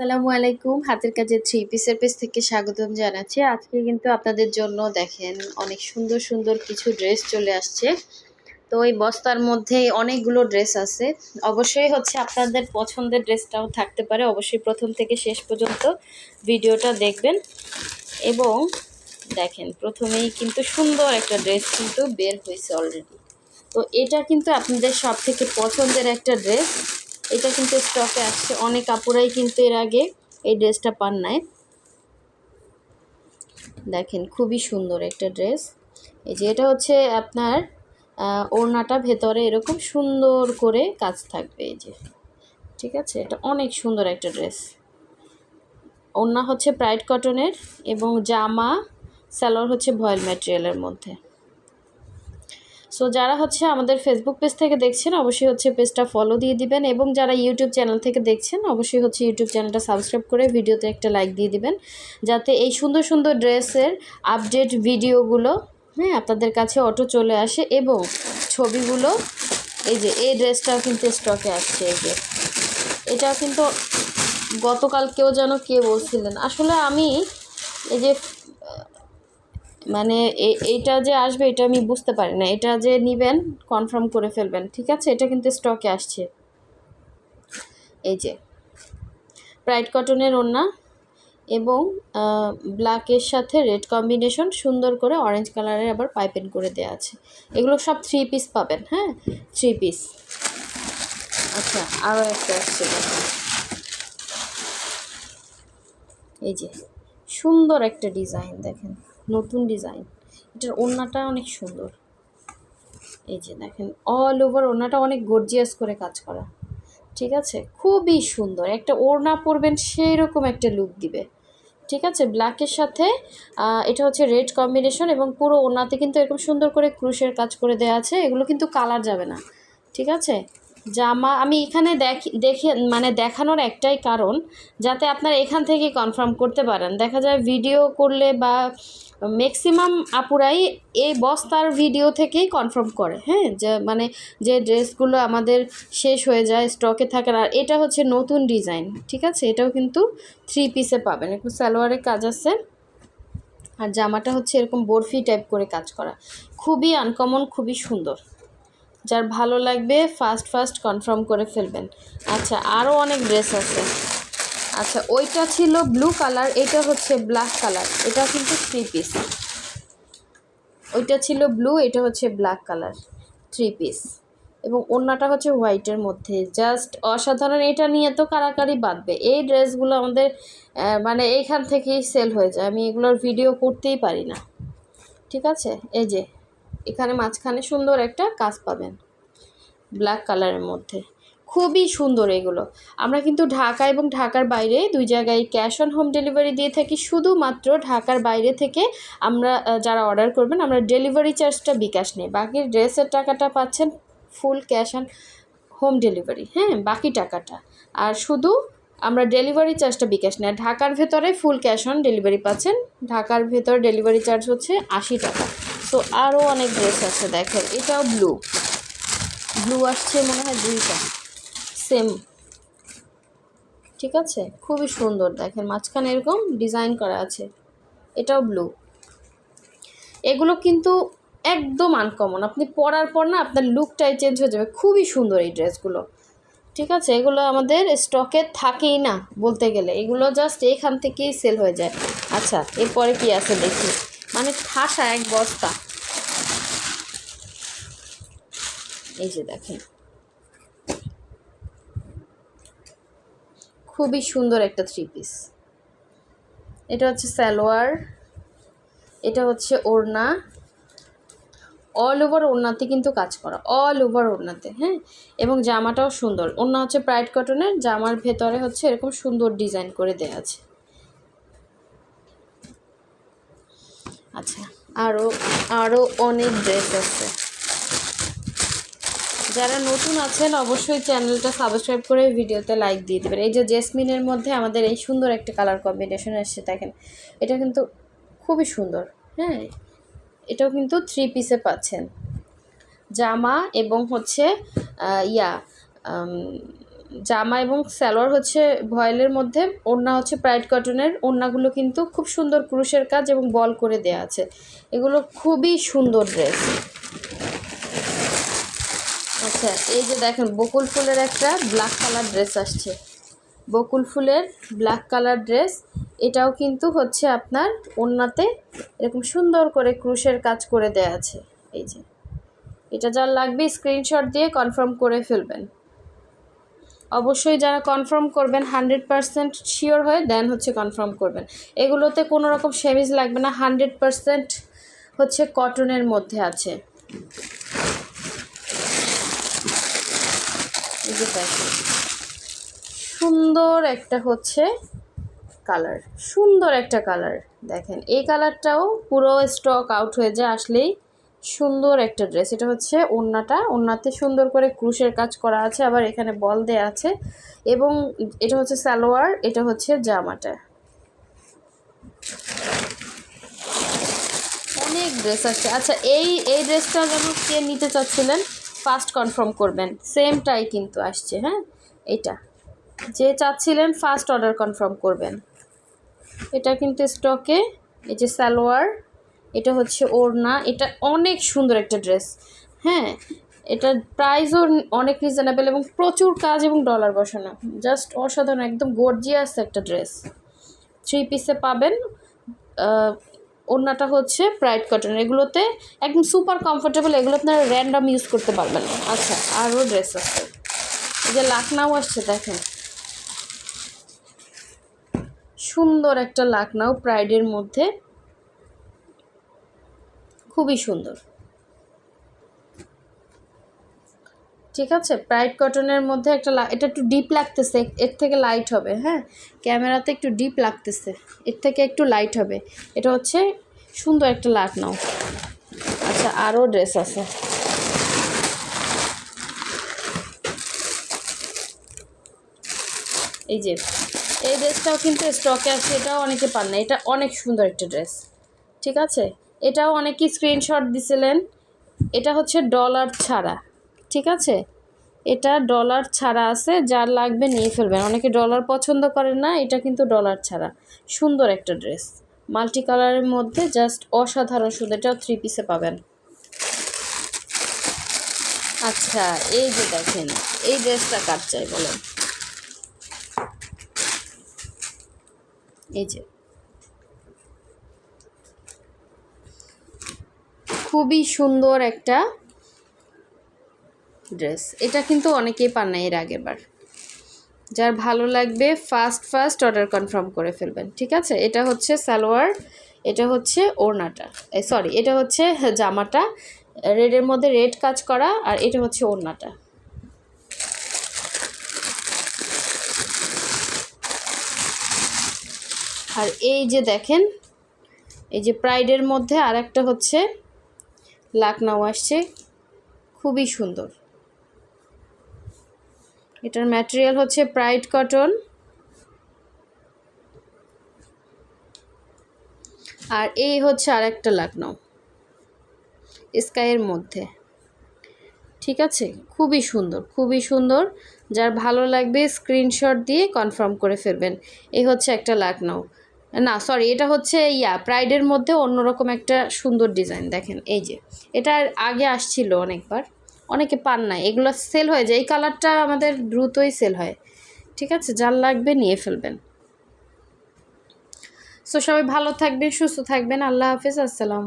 আসসালামু আলাইকুম। হাতের কাজের থ্রি পিসের পেজ থেকে স্বাগতম জানাচ্ছি। আজকে কিন্তু আপনাদের জন্য দেখেন অনেক সুন্দর সুন্দর কিছু ড্রেস চলে আসছে। তো ওই বস্তার মধ্যে অনেকগুলো ড্রেস আছে। অবশ্যই হচ্ছে আপনাদের পছন্দের ড্রেসটাও থাকতে পারে। অবশ্যই প্রথম থেকে শেষ পর্যন্ত ভিডিওটা দেখবেন। এবং দেখেন, প্রথমেই কিন্তু সুন্দর একটা ড্রেস কিন্তু বের হয়েছে অলরেডি তো এটা কিন্তু আপনাদের সব থেকে পছন্দের একটা ড্রেস এটা কিন্তু স্টকে আসছে। অনেক কাপড়াই কিন্তু এর আগে এই ড্রেসটা পান নাই। দেখেন, খুবই সুন্দর একটা ড্রেস এই যে এটা হচ্ছে আপনার ওড়নাটা ভেতরে এরকম সুন্দর করে কাজ থাকবে এই যে। ঠিক আছে? এটা অনেক সুন্দর একটা ড্রেস ওড়না হচ্ছে প্রাইড কটনের এবং জামা স্যালোয়ার হচ্ছে ভয়েল ম্যাটেরিয়ালের মধ্যে। সো যারা হচ্ছে আমাদের ফেসবুক পেজ থেকে দেখছেন, অবশ্যই হচ্ছে পেজটা ফলো দিয়ে দিবেন এবং যারা ইউটিউব চ্যানেল থেকে দেখছেন, অবশ্যই হচ্ছে ইউটিউব চ্যানেলটা সাবস্ক্রাইব করে ভিডিওতে একটা লাইক দিয়ে দিবেন। যাতে এই সুন্দর সুন্দর ড্রেসের আপডেট ভিডিওগুলো হ্যাঁ আপনাদের কাছে অটো চলে আসে এবং ছবিগুলো, এই যে, এই ড্রেসটাও কিন্তু স্টকে আসছে, এই যে। এটাও কিন্তু গতকালকেও যেন কে বলছিলেন। আসলে আমি এই যে মানে এইটা যে আসবে, এটা আমি বুঝতে পারি না। এটা যে নেবেন কনফার্ম করে ফেলবেন, ঠিক আছে? এটা কিন্তু স্টকে আসছে। এই যে প্রাইড কটনের ওড়না এবং ব্ল্যাকের সাথে রেড কম্বিনেশন সুন্দর করে অরেঞ্জ কালারের আবার পাইপেন করে দেওয়া আছে। এগুলো সব থ্রি পিস পাবেন হ্যাঁ? থ্রি পিস আচ্ছা আরও একটা আসছে এই যে, সুন্দর একটা ডিজাইন দেখেন। নতুন ডিজাইন। এটার ওড়নাটা অনেক সুন্দর। এই যে দেখেন অল ওভার ওড়নাটা অনেক গর্জিয়াস করে কাজ করা। ঠিক আছে? খুবই সুন্দর। একটা ওড়না পরবেন সেই রকম একটা লুক দিবে। ঠিক আছে? ব্ল্যাকের সাথে এটা হচ্ছে রেড কম্বিনেশন এবং পুরো ওড়নাতে কিন্তু এরকম সুন্দর করে ক্রুশের কাজ করে দেওয়া আছে। এগুলো কিন্তু কালার যাবে না। ঠিক আছে? জামা আমি এখানে দেখি, দেখে মানে দেখানোর একটাই কারণ যাতে আপনারা এখান থেকে কনফার্ম করতে পারেন। দেখা যায় ভিডিও করলে বা ম্যাক্সিমাম আপুরাই এই বস্তার ভিডিও থেকেই কনফার্ম করে হ্যাঁ? যে মানে যে ড্রেসগুলো আমাদের শেষ হয়ে যায় স্টকে থাকে, আর এটা হচ্ছে নতুন ডিজাইন ঠিক আছে? এটাও কিন্তু থ্রি পিসে পাবেন। একটু সালোয়ারের কাজ আছে, আর জামাটা হচ্ছে এরকম বরফি টাইপ করে কাজ করা। খুবই আনকমন খুবই সুন্দর। যার ভালো লাগবে ফার্স্ট ফার্স্ট কনফার্ম করে ফেলবেন। আচ্ছা আরও অনেক ড্রেস আছে। আচ্ছা ওইটা ছিল ব্লু কালার এটা হচ্ছে ব্ল্যাক কালার এটা কিন্তু থ্রি পিস ওইটা ছিল ব্লু এটা হচ্ছে ব্ল্যাক কালার থ্রি পিস এবং অন্যটা হচ্ছে হোয়াইটের মধ্যে। জাস্ট অসাধারণ, এটা নিয়ে তো কারাকারি বাঁধবে। এই ড্রেসগুলো আমাদের মানে এইখান থেকেই সেল হয়ে যায়। আমি এগুলোর ভিডিও করতেই পারি না। ঠিক আছে? এই যে এখানে মাঝখানে সুন্দর একটা কাজ পাবেন। ব্ল্যাক কালারের মধ্যে। খুবই সুন্দর এগুলো। আমরা কিন্তু ঢাকা এবং ঢাকার বাইরে দুই জায়গায় ক্যাশ অন হোম ডেলিভারি দিয়ে থাকি। শুধুমাত্র ঢাকার বাইরে থেকে আমরা যারা অর্ডার করবেন, আমরা ডেলিভারি চার্জটা বিকাশ নেই বাকি ড্রেসের টাকাটা পাচ্ছেন full cash on home delivery হ্যাঁ বাকি টাকাটা। আর শুধু আমরা ডেলিভারি চার্জটা বিকাশ নেই। ঢাকার ভেতরে ফুল ক্যাশ অন ডেলিভারি পাচ্ছেন। ঢাকার ভেতর ডেলিভারি চার্জ হচ্ছে আশি টাকা। সো আরও অনেক ড্রেস আছে, দেখেন, এটাও ব্লু ব্লু আসছে মনে হয় দুইটা। সেম ঠিক আছে? খুবই সুন্দর, দেখেন, মাঝখানে এরকম ডিজাইন করা আছে। এটাও ব্লু এগুলো কিন্তু একদম আনকমন আপনি পরার পর না আপনার লুকটাই চেঞ্জ হয়ে যাবে। খুবই সুন্দর এই ড্রেসগুলো ঠিক আছে? এগুলো আমাদের স্টকে থাকেই না, বলতে গেলে। এগুলো জাস্ট এখান থেকেই সেল হয়ে যায়। আচ্ছা এরপরে কি আছে দেখি? মানে ঠাসা এক বস্তা। এই যে দেখেন। খুবই সুন্দর একটা থ্রি পিস এটা হচ্ছে সালোয়ার, এটা হচ্ছে ওড়না। অল ওভার ওড়নাতে কিন্তু কাজ করা। অল ওভার ওড়নাতে হ্যাঁ? এবং জামাটাও সুন্দর। ওড়না হচ্ছে প্রাইড কটনের জামার ভেতরে হচ্ছে এরকম সুন্দর ডিজাইন করে দেওয়া আছে। আচ্ছা। আরও আরও অনেক ড্রেস আছে। যারা নতুন আছেন, অবশ্যই চ্যানেলটা সাবস্ক্রাইব করে ভিডিওতে লাইক দিয়ে দেবেন। এই যে জেসমিনের মধ্যে আমাদের এই সুন্দর একটা কালার কম্বিনেশন এসছে, দেখেন। এটা কিন্তু খুবই সুন্দর হ্যাঁ? এটাও কিন্তু থ্রি পিসে পাচ্ছেন। জামা এবং হচ্ছে ইয়া জামা এবং সালোয়ার হচ্ছে ভয়েলের মধ্যে, ওড়না হচ্ছে প্রাইড কটনের ওড়নাগুলো কিন্তু খুব সুন্দর ক্রুশের কাজ এবং বল করে দেয়া আছে। এগুলো খুবই সুন্দর ড্রেস আচ্ছা এই যে দেখেন, বকুল ফুলের একটা ব্ল্যাক কালার ড্রেস আসছে। বকুল ফুলের ব্ল্যাক কালার ড্রেস এটাও কিন্তু হচ্ছে আপনার ওড়নাতে এরকম সুন্দর করে ক্রুশের কাজ করে দেয়া আছে। এই যে, এটা যার লাগবে স্ক্রিনশট দিয়ে কনফার্ম করে ফেলবেন। অবশ্যই যারা কনফার্ম করবেন হান্ড্রেড পারসেন্ট শিওর হয়ে দেন হচ্ছে কনফার্ম করবেন। এগুলোতে কোনো রকম সেমিজ লাগবে না হান্ড্রেড পারসেন্ট হচ্ছে কটনের মধ্যে আছে। সুন্দর একটা হচ্ছে কালার সুন্দর একটা কালার দেখেন, এই কালারটাও পুরো স্টক আউট হয়ে যায়, আসলেই সুন্দর একটা ড্রেস এটা হচ্ছে ওড়নাটা। ওড়নাতে সুন্দর করে ক্রুশের কাজ করা আছে, আবার এখানে বল দেয়া আছে। এবং এটা হচ্ছে সালোয়ার, এটা হচ্ছে জামাটা। অনেক ড্রেস আছে। আচ্ছা এই এই ড্রেসটা যেন কে নিতে চাচ্ছিলেন ফার্স্ট কনফার্ম করবেন। সেমটাই কিন্তু আসছে হ্যাঁ? এটা। যে চাচ্ছিলেন ফার্স্ট অর্ডার কনফার্ম করবেন। এটা কিন্তু স্টকে এই যে সালোয়ার এটা হচ্ছে ওড়না। এটা অনেক সুন্দর একটা ড্রেস। হ্যাঁ এটার প্রাইসও অনেক রিজনেবল এবং প্রচুর কাজ এবং ডলার বসানো। জাস্ট অসাধারণ, একদম গর্জিয়াস একটা ড্রেস। থ্রি পিসে পাবেন। ওড়নাটা হচ্ছে প্রাইড কটন এগুলোতে একদম সুপার কমফোর্টেবল এগুলো আপনারা র্যান্ডম ইউজ করতে পারবেন আচ্ছা আরও ড্রেস আছে। এই যে লাকনাও আসছে, দেখেন। সুন্দর একটা লাকনাও প্রাইডের মধ্যে। খুবই সুন্দর। ঠিক আছে? প্রাইড কটনের মধ্যে একটা এটা একটু ডিপ লাগতেছে, এর থেকে লাইট হবে হ্যাঁ? ক্যামেরাতে একটু ডিপ লাগতেছে, এর থেকে একটু লাইট হবে। এটা হচ্ছে সুন্দর একটা লাট নাও আচ্ছা আরও ড্রেস আছে। এই যে, এই ড্রেসটাও কিন্তু স্টকে আছে, এটাও অনেকে পান না। এটা অনেক সুন্দর একটা ড্রেস ঠিক আছে? এটাও অনেকেই স্ক্রিনশট দিছিলেন। এটা হচ্ছে ডলার ছাড়া, ঠিক আছে? এটা ডলার ছাড়া আছে, যার লাগবে নিয়ে ফেলবেন। অনেকে ডলার পছন্দ করেন না, এটা কিন্তু ডলার ছাড়া। সুন্দর একটা ড্রেস মাল্টি কালারের মধ্যে জাস্ট অসাধারণ সুন্দর, এটাও থ্রি পিসে পাবেন। আচ্ছা এই যে দেখেন, এই ড্রেসটা কার চাই বলেন? এই যে। খুবই সুন্দর একটা ড্রেস এটা কিন্তু অনেকেই পান না, এর আগের বার। যার ভালো লাগবে ফার্স্ট ফার্স্ট অর্ডার কনফার্ম করে ফেলবেন, ঠিক আছে? এটা হচ্ছে সালোয়ার, এটা হচ্ছে ওড়নাটা। সরি এটা হচ্ছে জামাটা। রেডের মধ্যে রেড কাজ করা, আর এটা হচ্ছে ওড়নাটা। আর এই যে দেখেন, এই যে প্রাইডের মধ্যে আর একটা হচ্ছে লাকনাও আসছে। খুবই সুন্দর। এটার ম্যাটেরিয়াল হচ্ছে প্রাইড কটন আর এই হচ্ছে আর একটা লাকনাও। স্কাইয়ের মধ্যে। ঠিক আছে? খুবই সুন্দর খুবই সুন্দর। যার ভালো লাগবে স্ক্রিনশট দিয়ে কনফার্ম করে ফেলবেন। এই হচ্ছে একটা লাকনাও। না সরি এটা হচ্ছে, ইয়া প্রাইডের মধ্যে অন্যরকম একটা সুন্দর ডিজাইন দেখেন, এই যে। এটা আগে আসছিল অনেকবার, অনেকে পান না এগুলো সেল হয়ে যায়, এই কালারটা আমাদের দ্রুতই সেল হয়। ঠিক আছে? যার লাগবে নিয়ে ফেলবেন। সো সবাই ভালো থাকবেন, সুস্থ থাকবেন, আল্লাহ হাফিজ, আসসালাম